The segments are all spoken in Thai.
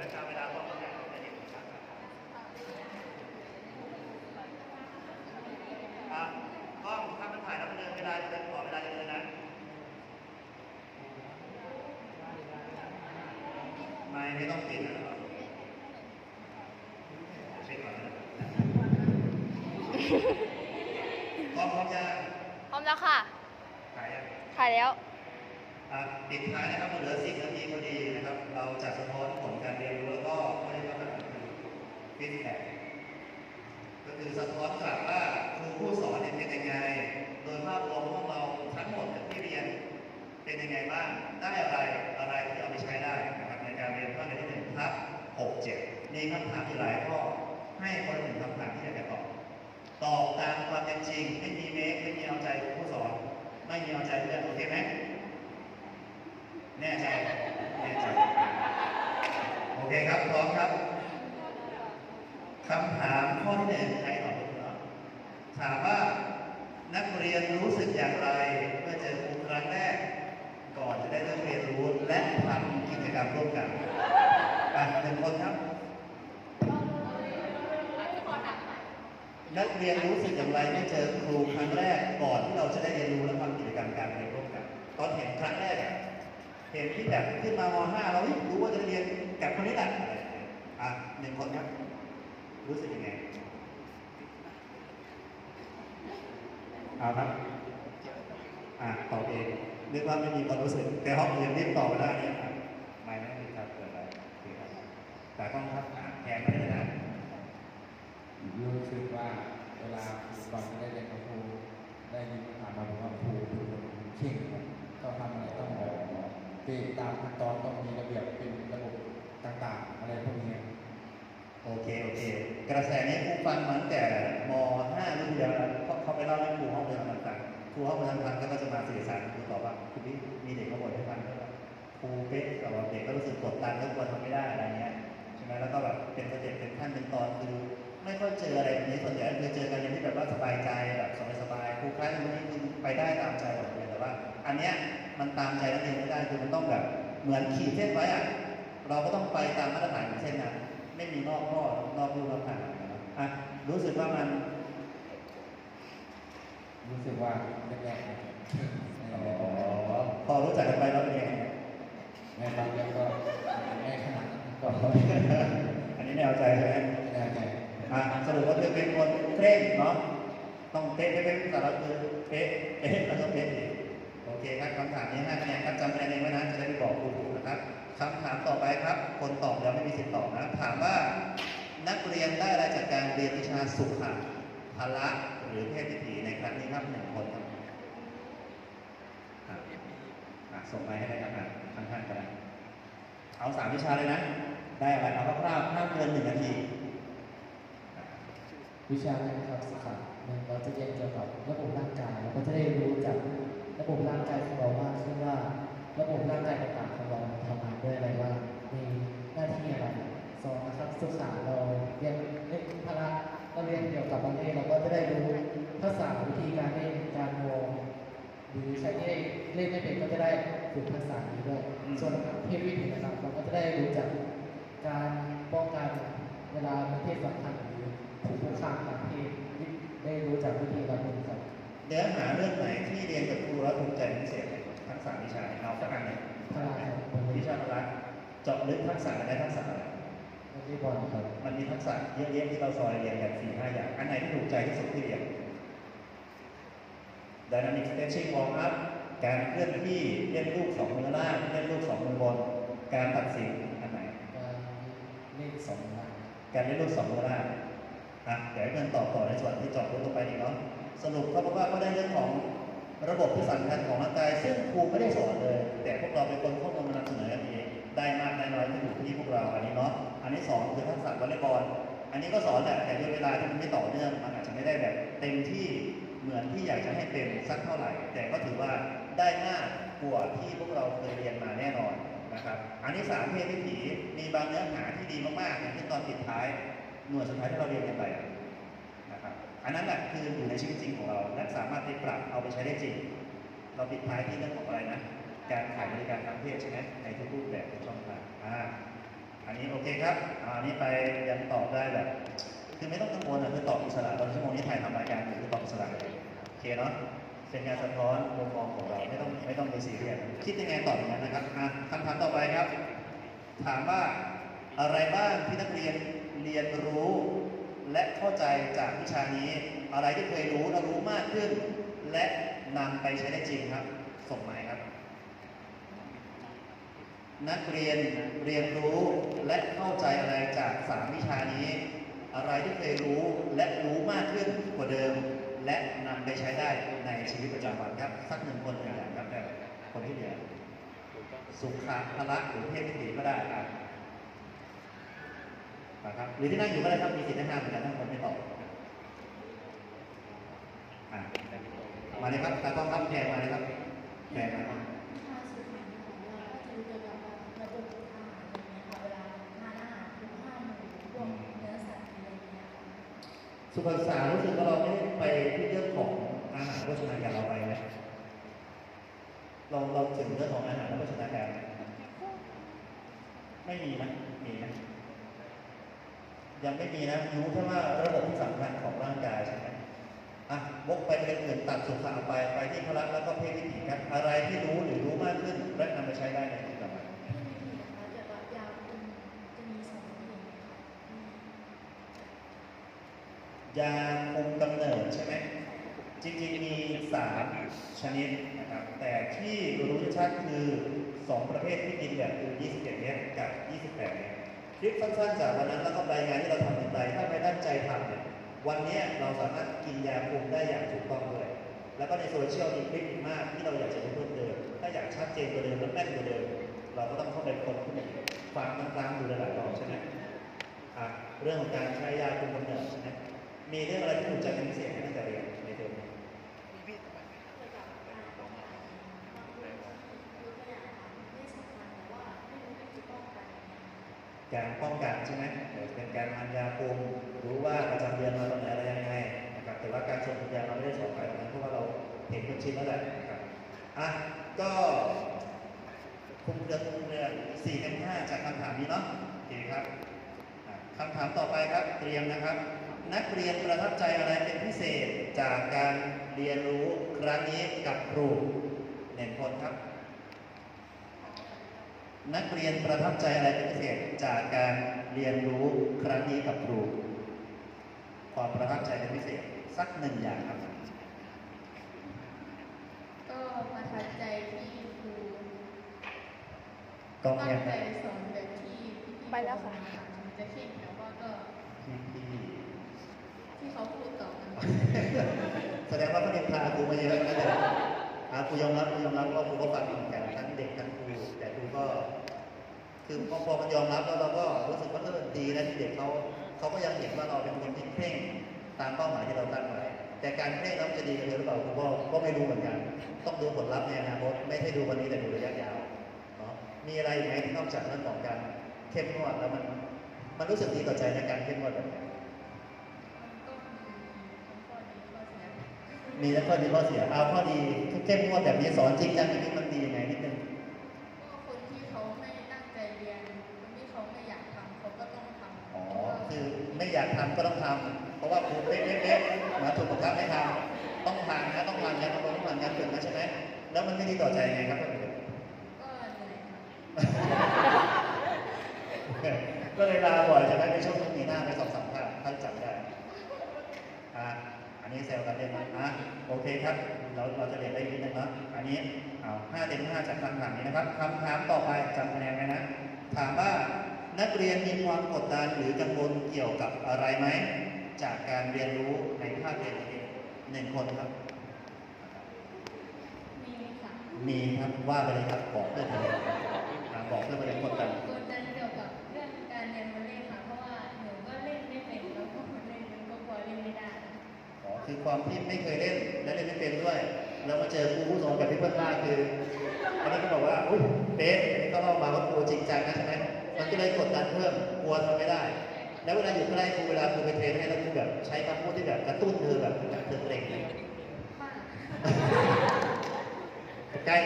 แล้วจำเวลาบอกทุกอย่างจะเห็นชัดอะกล้องถ้ามันถ่ายแล้วมันเดินเวลาจะเดินขอเวลาจะเดินนะไม่ไม่ต้องปิดนะครับเช็คก่อนนะพร้อมพร้อมยังพร้อมแล้วค่ะ ถ่ายยังถ่ายแล้ว อะปิดท้ายนะครับเหลือสิบนาทีพอดีนะครับ เราจะสะท้อนรู้แล้วก็เขาเรียกว่าแบบ ฟีดแบ็กก็คือสะท้อนกลับว่าครูผู้สอนเนี่ยเป็นยังไง โดยภาพรวมของเราทั้งหมดที่เรียนเป็นยังไงบ้าง ได้อะไรอะไรที่เอาไปใช้ได้นะครับในการเรียนภาคเรียนที่หนึ่งทับหกเจ็ดมีคำถามอยู่หลายข้อให้คนหนึ่งคำถามที่อยากจะตอบตอบตามความเป็นจริง ไม่มีเมคไม่มีเอาใจผู้สอน ไม่มีเอาใจเพื่อนโอเคไหมแน่ใจแน่ใจโอเคครับพร้อมครับ คำถามข้อที่หนึ่งใครตอบถูกเนาะถามว่านักเรียนรู้สึกอย่างไรเมื่อเจอครูครั้งแรก ก่อนจะได้เริ่มเรียนรู้และทำกิจกรรมร่วมกันอะหนึ่งคนครับ นักเรียนรู้สึกอย่างไรเมื่อเจอครูครั้งแรก ก่อนที่เราจะได้เรียนรู้และทำกิจกรรมการเรียนร่วมกัน ตอนเห็นครั้งแรกอะเห็นที่แบบขึ้นมาม .5 เราเฮ้ยรู้ว่าจะเรียนกับคนนี้แหละอะหนึ่งคนครับ รู้สึกยังไงเอาครับอะตอบเองนึกว่าไม่มีความรู้สึก แต่ห้องเรียนรีบตอบไปได้เนี่ยไม่ไม่มีครับเกิดอะไรโอครับแต่ต้องครับอะแทนไม่ได้นะรู้สึกว่าเวลาครูก่อนจะได้เรียนกับครูได้ยินผ่านมาบอกว่าครูเป็นคนเข่งต้องทำอะไรต้องบอกเป็นตามขั้นตอนต้องมีระเบียบเป็นระบบต่างๆ อะไรพวกนี้ โอเค โอเค กระแสนี้ครูฟังมาตั้งแต่ม .5 รุ่นเดียวเขาเขาไปเล่าให้ครูห้องเรียนต่างๆครูห้องเรียนต่างๆก็จะมาสื่อสารครูตอบว่าคุณพี่มีเด็กมาบ่นให้ฟังว่าครูเป๊ะแต่ว่าเด็กก็รู้สึกกดดันแล้วกลัวทำไม่ได้อะไรเงี้ยใช่ไหมแล้วก็แบบเป็นสเต็ปเป็นขั้นเป็นตอนคือไม่ค่อยเจออะไรแบบนี้ส่วนใหญ่คือเจอกันอย่างที่แบบว่าสบายใจแบบสบายๆครูคล้ายมันนี้คือไปได้ตามใจของนักเรียแต่ว่า อันเนี้ยมันตามใจนักเรียนไม่ได้คือมันต้องแบบเหมือนขีดเส้นไว้อะเราก็ต้องไปตามมาตรฐานของเส้นนั้น ไม่มีนอกข้อนอกรูนอกทางนะครับอะรู้สึกว่ามัน รู้สึกว่าแรกๆเนี่ยเข่งในอ๋อะไรอแบบนี้พอรู้จักกันไปแล้วเป็นยังไงในบางเรื่องก็ไม่ขนาดนั้นก็อันนี้แนวใจใช่ไหมไม่แน่ใจอะสรุปว่าเธอเป็นคนเคร่งเนาะต้องเป๊ะเป๊ะเป๊ะแต่ละคือเป๊ะเป๊ะแล้วก็เป๊ะอีกโอเคครับคำถามนี้ห้าคะแนนครับจำคะแนนเองไว้นะจะได้ไปบอกครูถูกนะ ครับคำถามต่อไปครับ คนตอบแล้วไม่มีสิทธิ์ตอบนะ ถามว่านักเรียนได้อะไรจากการเรียนวิชาสุขะพละหรือเพศวิถีในครั้งนี้ครับหนึ่งคนครับอะอะส่งไปให้ได้ครับอะข้างๆก็ได้เอาสามวิชาเลยนะ ได้อะไรเอาคร่าวๆห้ามเกินหนึ่งนาที วิชาแรกนะครับสุขะหนึ่งเราจะเรียนเกี่ยวกับระบบร่างกายเราก็จะได้รู้จากระบบร่างกายของเรามากขึ้นว่า ระบบร่างกายต่างๆของเราทำงาน ด้วยอะไรบ้างมีหน้าที่อะไรสองนะครับศึกษาเราเรียนเล่นพละเราเรียนเกี่ยวกับบาเล่เราก็จะได้รู้ภาษาวิธีการเล่นการมองหรือใช้ที่เล่นไม่เป็นก็จะได้ฝึกภาษานี้ด้วยอืมส่วนเพศวิถีนะครับเราก็จะได้รู้จักการป้องกันเวลามีเพศสัมพันธ์หรือถูกคุกคามทางเพศได้รู้จักวิธีรับมือครับเนื้อหาเรื่องไหนที่เรียนกับครูแล้วภูมิใจเป็นพิเศษไหมทักษะวิชาเอาสักอันหนึ่ง พละครับผมวิชาพละเจาะลึกทักษะอะไรทักษะอะไรวอลเลย์บอลครับมันมีทักษะเยอะแยะที่เราซอยเรียนกันสี่ห้าอย่าง อันไหนที่ถูกใจที่สุดที่เรียน Dynamic Stretching Warm Up การเคลื่อนที่เล่นลูกสองมือล่างเล่นลูกสองมือบน การตัดสินอันไหนการเล่นสองนัดการเล่นลูกสองมือล่างอะเดี๋ยวให้เพื่อนตอบต่อในส่วนที่เจอบลึกลงไปอีกเนาะสรุปเขาบอกว่าเขาได้เรื่องของ ระบบที่สำคัญของร่างกาย ซึ่งครูไม่ได้สอนเลย แต่พวกเราเป็นคนข้อมูลมานำเสนอกันเองได้มากได้น้อยที่อยู่ที่พวกเราอันนี้เนาะอันนี้สองคือทักษะวอลเลย์บอลอันนี้ก็สอนแหละแต่ด้วยเวลาที่มันไม่ต่อเนื่องมันอาจจะไม่ได้แบบเต็มที่เหมือนที่อยากจะให้เป็นสักเท่าไหร่ แต่ก็ถือว่าได้มากกว่าที่พวกเราเคยเรียนมาแน่นอนนะครับอันนี้สามเพศวิถีมีบางเนื้อหาที่ดีมากๆอย่างเช่ตอนปิดท้ายหน่วยสุดท้ายที่เราเรียนกันไป อันนั้นแหละคืออยู่ในชีวิตจริงของเราและสามารถไปปรับเอาไปใช้ได้จริง เราปิดท้ายที่เรื่องของอะไรนะ การขายบริการทางเพศใช่ไหมในทุกรูปแบบทุกช่องทางอ่าอันนี้โอเคครับอ่าอันนี้ไปยังตอบได้แบบคือไม่ต้องกังวลนะคือตอบอิสระตอนชั่วโมงนี้ถ่ายทำรายการอยู่คือตอบอิสระเลยโอเคเนาะเป็นการสะท้อนมุมมองของเราไม่ต้องไม่ต้องไปซีเรียสคิดยังไงตอบอย่างนั้นนะครับอะคำถามต่อไปครับ ถามว่าอะไรบ้างที่นักเรียนเรียนรู้ และเข้าใจจากวิชานี้ อะไรที่เคยรู้และรู้มากขึ้น และนำไปใช้ได้จริงครับ ส่งมาครับ นักเรียนเรียนรู้และเข้าใจอะไรจากสามวิชานี้ อะไรที่เคยรู้และรู้มากขึ้นกว่าเดิม และนำไปใช้ได้ในชีวิตประจำวันครับสักหนึ่งคนหนึ่งอย่างครับคนที่เหลือสุขะพละหรือเทพวิถีก็ได้ครับ นะครับ หรือที่นั่งอยู่ก็ได้ครับมีสิทธิ์ได้ห้ามเหมือนกันถ้าคนไม่ตอบอะมาเลยครับตากล้องครับแพงมาเลยครับแพงมาครับถ้าสุดท้ายของเราก็จะรู้เกี่ยวกับระบบอาหารอย่างเงี้ยค่ะเวลาทานอาหารทุกห้าหมู่พวกเนื้อสัตว์อะไรอย่างเงี้ยค่ะสุขศึกษารู้สึกว่าเราไม่ได้ไปที่เรื่องของอาหารโภชนาการเราไปไหมเราเราถึงเรื่องของอาหารและโภชนาการไหมไม่มีนะมีนะ ยังไม่มีนะรู้แค่ว่าระบบที่สำคัญของร่างกายใช่ไหมอะวกไปเป็นอื่นตัดสุขะไปไปที่พละแล้วก็เพศวิถีครับอะไรที่รู้หรือรู้มากขึ้นและนำไปใช้ได้ในชีวิตประจำวันที่วิธีนะคะเกี่ยวกับยาคุมจะมีสองอย่างค่ะยาคุมกำเนิดใช่ไหมจริงๆมีสามชนิดนะครับ แต่ที่รู้ชัดคือ 2 ประเภทที่กินแบบคือ21เม็ดกับ 28เม็ด คลิปสั้นๆจากวันนั้นแล้วก็รายงานที่เราทำเป็นไปถ้าไม่ตั้งใจทำเนี่ยวันนี้เราสามารถกินยาคุมได้อย่างถูกต้องด้วยแล้วก็ในโซเชียลมีคลิปอีกมากที่เราอยากจะรู้เพิ่มเติมถ้าอยากชัดเจนกว่าเดิมและแม่นกว่าเดิมเราก็ต้องเข้าไปคนที่ฟังซ้ำๆดูหลายๆรอบใช่ไหมอะเรื่องของการใช้ยาคุมกำเนิดใช่ไหมมีเรื่องอะไรที่ถูกใจเป็นพิเศษตั้งแต่เรียนในเทอมนี้ เกี่ยวกับการป้องกันบางคนที่ยกตัวอย่างค่ะไม่สำคัญแต่ว่าไม่รู้วิธีป้องกันอย่างเงี้ย การป้องกันใช่ไหมเป็นการทานยาคุมรู้ว่าประจำเดือนมาตอนไหนอะไรยังไงนะครับแต่ว่าการส่งสัญญาณเราไม่ได้สอนไปตรงนั้นเพราะว่าเราเห็นคนชินแล้วแหละนะครับอะก็คุมเครือคุมเครือสี่เต็มห้าจากคำถามนี้เนาะโอเคครับคำถามต่อไปครับเตรียมนะครับ นักเรียนประทับใจอะไรเป็นพิเศษจากการเรียนรู้ครั้งนี้กับครูหนึ่งคนครับ นักเรียนประทับใจอะไรเป็นพิเศษจากการเรียนรู้ครั้งนี้กับครู ความประทับใจเป็นพิเศษสักหนึ่งอย่างครับ ก็ประทับใจที่ครูตั้งใจสอนแบบที่ไปแล้วค่ะจะคิดแต่ว่าก็พี่พี่ที่เขาพูดต่อกันแสดงว่าเขาเรียนพาครูมาเยอะนะเดี๋ยวครูยอมรับครูยอมรับว่าครูก็ฟังเหมือนกัน ทั้งเด็กทั้งครูแต่ครูก็ คือพอพอมันยอมรับแล้วเราก็รู้สึกว่าเออดีนะที่เด็กเขาเขาก็ยังเห็นว่าเราเป็นคนที่เคร่งตามเป้าหมายที่เราตั้งไว้แต่การเคร่งแล้วมันจะดีกับเธอหรือเปล่าครูก็ก็ไม่รู้เหมือนกัน ต้องดูผลลัพธ์ในอนาคตไม่ใช่ดูวันนี้แต่ดูระยะยาวเนาะมีอะไรไหมที่นอกจากเรื่องของการเข้มงวดแล้วมันมันรู้สึกดีต่อใจในการเข้มงวดแบบนี้ มันก็มีทั้งข้อดีข้อเสียมีทั้งข้อดีข้อเสียเอาข้อดีคือเข้มงวดแบบนี้สอนจริงจังอย่างนี้มันดียังไงนิดนึงก็คนที่เขาไม่ตั้งใจเรียนคนที่เขาไม่อยากทำเขาก็ต้องทำอ๋อคือไม่อยากทำก็ต้องทำเพราะว่าครูเป๊ะเป๊ะเป๊ะหมาถูกบังคับให้ทำต้องทำนะต้องทำนะต้องต้องทำงานฝึกนะใช่ไหมแล้วมันไม่ดีต่อใจยังไงครับก็เหนื่อยค่ะก็เลยลาบ่อยใช่ไหมในช่วงปีหน้าไปสองสามครั้งท่านจำได้อะอั นนี้เซลล์กันเล่นนะอะโอเคครับ เราเราจะเรียนได้นิดนึงเนาะอันนี้เอาห้าเต็มห้าจากคำถามนี้นะครับคำถามต่อไปจำคะแนนไว้นะ ถามว่านักเรียนมีความกดดันหรือกังวลเกี่ยวกับอะไรไหม จากการเรียนรู้ในภาคเรียนนี้หนึ่งคนครับ มีค่ะมีครับว่าไปเลยครับบอกเพื่อนไปเลยอะบอกเพื่อนไปเลยกดดัน คือความที่ไม่เคยเล่นและเล่นไม่เป็นด้วย แล้วมาเจอครูผู้สอนแบบที่เพื่อนว่าคือ อันนี้ก็บอกว่าอุ้ยเป๊ะอันนี้ก็เล่ามาว่าครูจริงจังนะใช่ไหมมันก็เลยกดดันเพิ่มกลัวทำไม่ได้ แล้วเวลาอยู่ใกล้ครูเวลาครูไปเทรนให้แล้วครูแบบใช้คำพูดที่แบบกระตุ้นเธอแบบแบบเธอเกรงเลยมากกลาย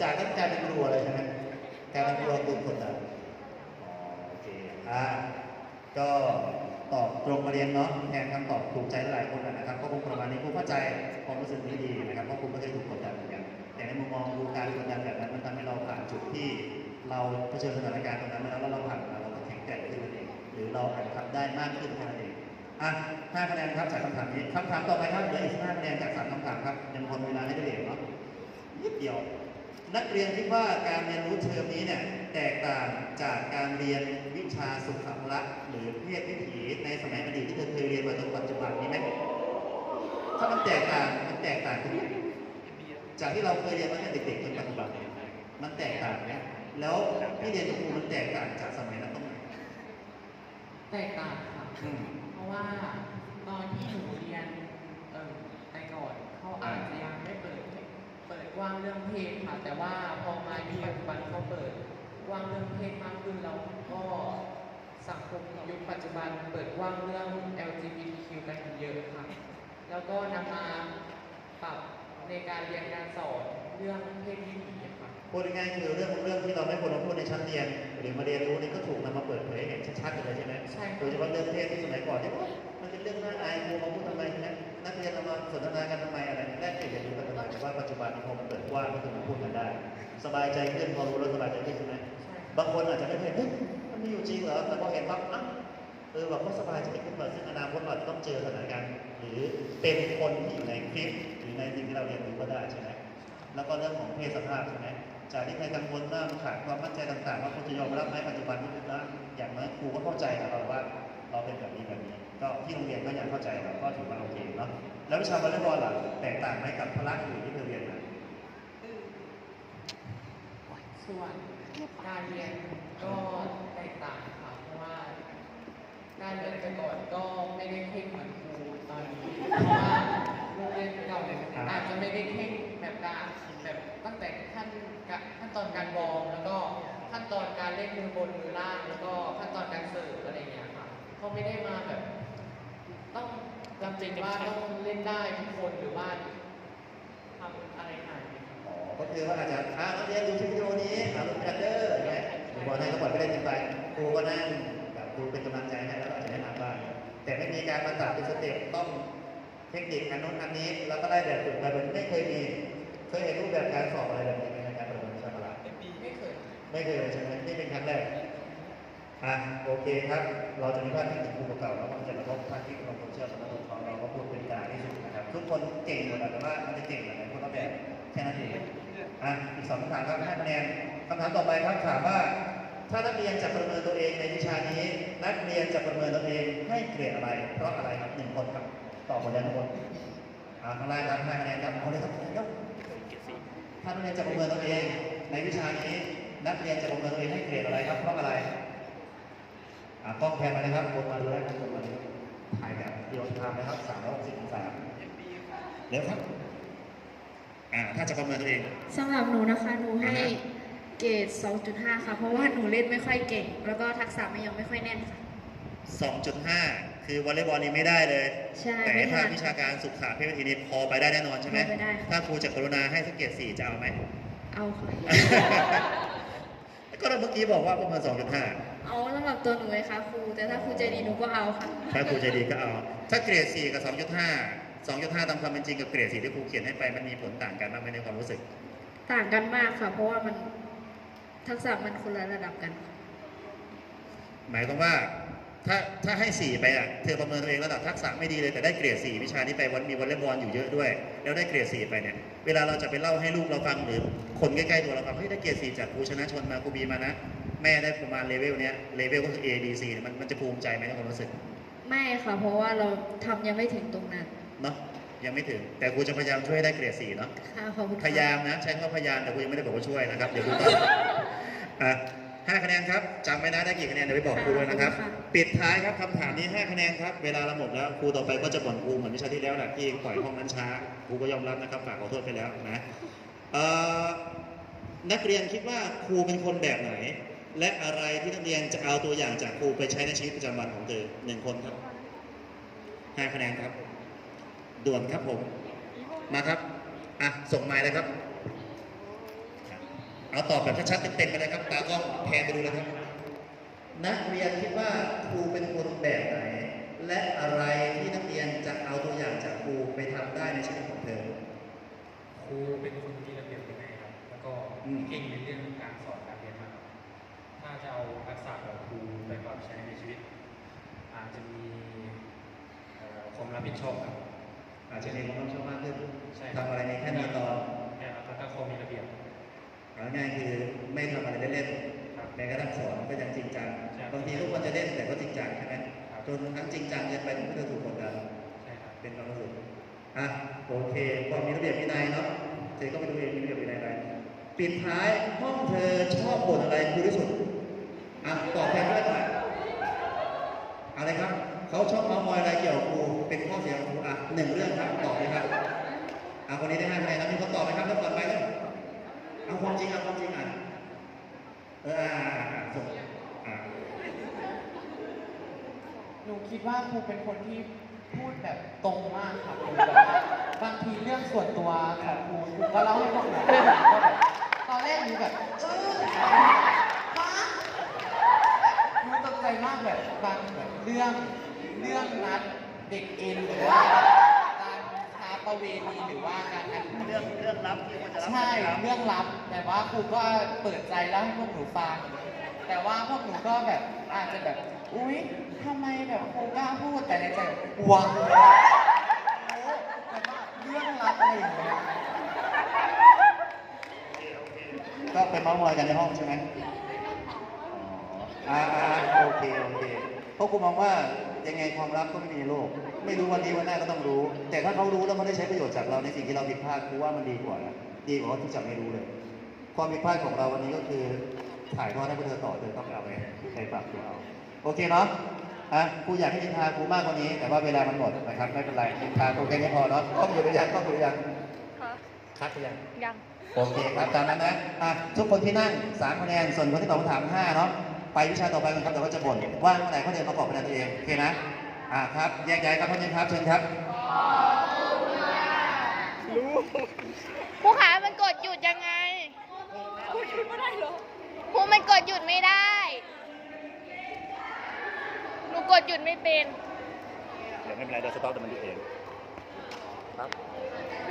จากนั้นกลายเป็นกลัวเลยใช่ไหมกลายเป็นกลัวกลัวกดดันอ๋อโอเคอ่าก็ ตอบตรงประเด็นเนาะแทนคำตอบถูกใจหลายคนนะครับก็คงประมาณนี้ครูเข้าใจความรู้สึกนี้ดีนะครับเพราะครูก็เคยถูกกดดันเหมือนกันแต่ในมุมมองดูการกดดันแบบนั้นมันทำให้เราผ่านจุดที่ เราเผชิญสถานการณ์ตรงนั้นมาแล้วแล้วเราผ่านมาเราก็แข็งแกร่งขึ้นนั่นเองหรือเราอาจทำได้มากขึ้นนั้นเองอะห้าคะแนนครับจากคำถามนี้คำถามต่อไปครับเหลืออีกห้าคะแนนจากสามคำถามครับยังพอเวลาให้ได้เหลวเนาะนิดเดียว นักเรียนคิดว่าการเรียนรู้เทอมนี้เนี่ยแตกต่างจากการเรียนวิ ชาสุขภละหรือเพศวิถีในสมัยอดีตที่เธอเคยเรียนมาจนปัจจุบันนี้ไหมถ้ามันแตกต่างมันแตกต่างตรงไหนจากที่เราเคยเรียนมาตั้งแต่เด็กๆจนปัจจุบันเนี่ยมันแตกต่างไหมแล้วที่เรียนกับครูมันแตกต่างจากสมัยนั้นตรงไหนแตกต่างค่ะอืมเพราะว่าตอนที่หนูเรียนเออแต่ก่อนเขาอาจจะยังไม่เปิดเปิดกว้างเรื่องเพศค่ะ แต่ว่าพอมายุคปัจจุบันเขาเปิดก ว้างเรื่องเพศมากขึ้นแล้วก็สังคมยุคปัจจุบันเปิดกว้างเรื่อง LGBTQ กันเยอะค่ะ แล้วก็นำมาปรับในการเรียนการสอนเรื่องเพศวิถีค่ะพูดง่ายๆคือเรื่องเรื่องที่เราไม่ควรมาพูดในชั้นเรียน หรือมาเรียนรู้นี่ก็ถูกนำมาเปิดเผยให้เห็นชัดๆเลยใช่ไหมใช่ค่ะโดยเฉพาะเรื่องเพศที่สมัยก่อนที่ว่ามันเป็นเรื่องน่าอายครูมาพูดทำไมนะนักเรียนเอามาสนทนากันทำไมอะไรแลกเปลี่ยนเรียนรู้กันทำไมแต่ว่าปัจจุบันนี้พอมันเปิดกว้างก็คือมาพูดกันได้ สบายใจขึ้นพอรู้แล้วสบายใจขึ้นใช่ไหมใช่ค่ะ บางคนอาจจะไม่เคยเฮ้ยมันมีอยู่จริงเหรอแต่พอเห็นปั๊บอะเออแบบก็สบายใจขึ้นมาซึ่งอนาคตเราจะต้องเจอสถานการณ์หรือเป็นคนที่อยู่ในคลิปหรือในสิ่งที่เราเรียนรู้ก็ได้ใช่ไหมแล้วก็เรื่องของเพศสภาพใช่ไหมจากที่เคยกังวลว่ามันขาดความมั่นใจต่างๆว่าคุณจะยอมรับไหมปัจจุบันนี้คือว่อย่างน้อยครูก็เข้าใจนะเราว่าเราเป็นแบบนี้แบบนี้ ก็ที่โรงเรียนก็ยังเข้าใจเราก็ถือว่าโอเคเนาะแล้ววิชาวอลเลย์บอลล่ะแตกต่างไหมกับพละอื่นที่เธอเรียนมาส่วน การเรียนก็แตกต่างค่ะเพราะว่า การเรียนแต่ก่อนก็ไม่ได้เข่งเหมือนครูตอนนี้เพราะว่าโรงเรียนเก่าเนี่ยอาจจะไม่ได้เข่งแบบการแบบตั้งแต่ขั้นขั้นตอนการวอร์มแล้วก็ขั้นตอนการเล่นมือบนมือล่างแล้วก็ขั้นตอนการเสิร์ฟอะไรอย่างเงี้ยค่ะเขาไม่ได้มาแบบ ต้องจำเป็นว่าต้องเล่นได้ทุกคนหรือว่าทำอะไรขน ก็คือว่าอาจจะอ่านักเรียนดูคลิปวิดีโอนี้หาลูกแพดเดอร์ใช่ไหมครูบอลให้ก็ปล่อยไปเล่นกันไปครูก็นั่งแบบครูเป็นกำลังใจให้แล้วก็อาจจะแนะนำบ้างแต่ไม่มีการมาตัดเป็นสเต็ปต้องเทคนิคอันนู้นอันนี้ แล้วก็ได้แบบฝึกแบบไม่เคยมีเคยเห็นรูปแบบการสอบอะไรแบบนี้ไหมในการประเมินวิชาพละไม่เคยไม่เคยใช่ไหมนี่เป็นครั้งแรกอะโอเคครับ เราจะมีภาพที่ถึงครูเก่าแล้วมันจะกระทบภาพที่เราคนเชื่อสำนักงานเราก็พูดเป็นกลางที่สุดนะครับทุกคนเก่งหมดแต่ว่ามันจะเก่งแบบไหนคนละแบบแค่นั้นเอง อะอีกสองคำถามครับให้คะแนนคำถามต่อไปครับถามว่า ถ้านักเรียนจะประเมินตัวเองในวิชานี้ นักเรียนจะประเมินตัวเองให้เกรดอะไร เพราะอะไรครับหนึ่งคนครับตอบหมดแล้วทุกคนอ่าข้างล่างครับให้คะแนนครับเอาเลยครับยกถ้านักเรียนจะประเมินตัวเองในวิชานี้ นักเรียนจะประเมินตัวเองให้เกรดอะไรครับ เพราะอะไรอ่ากล้องแพนมาเลยครับกดมาดูได้ครับกดมาดูถ่ายแบบเดียวทางนะครับสามร้อยหกสิบองศาเร็วครับ อ่าถ้าจะประเมินตัวเอง สำหรับหนูนะคะ หนูให้อ่าฮะ เกรด 2.5 ค่ะ เพราะว่าหนูเล่นไม่ค่อยเก่ง แล้วก็ทักษะมันยังไม่ค่อยแน่นค่ะ 2.5 คือวอลเลย์บอลนี่ไม่ได้เลย ใช่แต่ไม่ถ้าทันวิชาการสุขะเพศวิธีนี้พอไปได้แน่นอนใช่ไหมพอไปได้ค่ะ ถ้าครูจะกรุณาให้สักเกรด4จะเอาไหม เอาค่ะ ก็เราเมื่อกี้บอกว่าประเมิน2.5 เอาสำหรับตัวหนูเลยค่ะครู แต่ถ้าครูใจดีหนูก็เอาค่ะ ถ้าครูใจดีก็เอา ถ้าเกรด4กับ 2.5 2.5ตามความเป็นจริงกับเกรด4ที่ครูเขียนให้ไปมันมีผลต่างกันบ้างไหมในความรู้สึก ต่างกันมากค่ะ เพราะว่ามันทักษะมันคนละระดับกันค่ะหมายความว่าถ้าถ้าให้ 4 ไปอะเธอประเมินตัวเองระดับทักษะไม่ดีเลยแต่ได้เกรด4วิชานี้ไปวันมีวอลเลย์บอลอยู่เยอะด้วย แล้วได้เกรด4ไปเนี่ยเวลาเราจะไปเล่าให้ลูกเราฟังหรือคนใกล้ๆตัวเราฟังเฮ้ยได้เกรด4จากครูชนะชนมาครูบีมานะ แม่ได้ประมาณเลเวลเนี้ยเลเวลก็คือ A B C เนี่ยมันมันจะภูมิใจไหมในความรู้สึก ไม่ค่ะ เพราะว่าเราทำยังไม่ถึงตรงนั้น เนาะยังไม่ถึง แต่ครูจะพยายามช่วยให้ได้เกรด4เนาะค่ะขอบคุณพค่ะยายามนะใช้คำว่าพยายามแต่กูยังไม่ได้บอกว่าช่วยนะครับเดี๋ยวดูตอนอะห้าคะแนนครับจำไว้นะได้กี่คะแนนเดี๋ยวไปบอกครูด้วยนะครับค่ะปิดท้ายครับคำถามนี้ห้าคะแนนครับเวลาเราหมดแล้วครูต่อไปก็จะบ่นครูเหมือนวิชาที่แล้วแหละที่ปล่อยห้องนั้นช้าครูก็ยอมรับนะครับฝากขอโทษไปแล้วนะเอ่อนักเรียนคิดว่าครูเป็นคนแบบไหน และอะไรที่นักเรียนจะเอาตัวอย่างจากครูไปใช้ในชีวิตประจำวันของเธอหนึ่งคนครับห้าคะแนนครับ ด่วนครับผม มาครับ อะ ส่งไมล์เลยครับ เอาตอบแบบชัดๆเต็มๆไปเลยครับ ตากล้องแพนไปดูเลยครับ นักเรียนคิดว่าครูเป็นคนแบบไหน และอะไรที่นักเรียนจะเอาตัวอย่างจากครูไปทำได้ในชีวิตของเธอ ครูเป็นคนที่ระเบียบวินัยครับ แล้วก็เก่งในเรื่องการสอนการเรียนมาก ถ้าจะเอาทักษะของครูไปปรับใช้ในชีวิต อาจจะมีความรับผิดชอบครับ อาจจะมีความรับผิดชอบมากขึ้นใช่คบทำอะไรในแค่นี้ตอนใช่ครับแล้วก็ความมีระเบียบ เอาง่ายๆคือไม่ทำอะไรเล่นครับๆแม้กระทั่งสอนก็ยังจริงจังใช่บางทีลูกมันจะเล่นแต่ก็จริงจังใช่ไหมครับ จนทั้งจริงจังเกินไปจนไม่ถูกกดดัน ใช่ครับ เป็นความรู้สึกอะโอเคความมีระเบียบวินัยเนาะเจ๊ก็ไปดูเองมีระเบียบวินัยอะไรปิดท้ายห้องเธอชอบบ่นอะไรครูที่สุดอะตอบแทนด้วยหน่อยอะไรครับ เขาชอบเมามอยอะไรเกี่ยวกับครูเป็นข้อเสียของครูอะหนึ่งเรื่องครับตอบเลยครับอะคนนี้ได้ห้าคะแนนแล้วมีคนตอบไหมครับแล้วก่อนไปเลยเอาความจริงเอาความจริงอะเอออะอะอะส่งอะหนูคิดว่าครูเป็นคนที่พูดแบบตรงมากค่ะครูแบบว่าบางทีเรื่องส่วนตัวของครูครูก็เล่าให้พวกหนูฟังก็แบบตอนแรกหนูแบบเออฮะหนูตกใจมากแบบบางแบบเรื่อง เรื่องนัดเด็กเอ็นหรือว่าการค้าประเวณีหรือว่าการอันเรื่องเรื่องลับที่ควรจะรับใช่ครับเรื่องลับแต่ว่าครูก็เปิดใจเล่าให้พวกหนูฟังแต่ว่าพวกหนูก็แบบอาจจะแบบอุ๊ยทำไมแบบครูกล้าพูดแต่ในใจแบบหวังแบบว่าเรื่องลับอะไรอย่างเงี้ยก็ไปเมาส์มอยกันในห้องใช่ไหมอ๋ออ่าอ่าโอเคโอเคเพราะกูมองว่า ยังไงความรักก็ไม่มีในโลก ไม่รู้วันนี้วันหน้าก็ต้องรู้ แต่ถ้าเขารู้แล้วเขาได้ใช้ประโยชน์จากเราในสิ่งที่เราผิดพลาดกูว่ามันดีกว่านะดีกว่าที่จะไม่รู้เลย ความผิดพลาดของเราวันนี้ก็คือถ่ายทอดให้พวกเธอต่อเธอต้องเอาไปใช้ปรับตัวเอาโอเคเนาะอะครูอยากให้นินทาครูมากกว่านี้ แต่ว่าเวลามันหมดนะครับไม่เป็นไรนินทาครูแค่นี้พอเนาะต้องอยู่หรือยังต้องอยู่หรือยังค่ะคัดหรือยังยังโอเคครับตามนั้นนะอะทุกคนที่นั่ง3คะแนนส่วนคนที่ตอบคำถาม5เนาะ ไปวิชาต่อไปกันครับแต่ว่าจะบ่นว่างเมื่อไหร่เขาเดินประกอบคะแนนตัวเองโอเคนะอะครับแยกย้ายครับท่านนี้ครับเชิญครับครูขามันกดหยุดยังไงครูหยุดไม่ได้หรอครูมันกดหยุดไม่ได้หนูกดหยุดไม่เป็นเดี๋ยวไม่เป็นไรเดี๋ยวสต็อปแต่มันหยุดเองครับ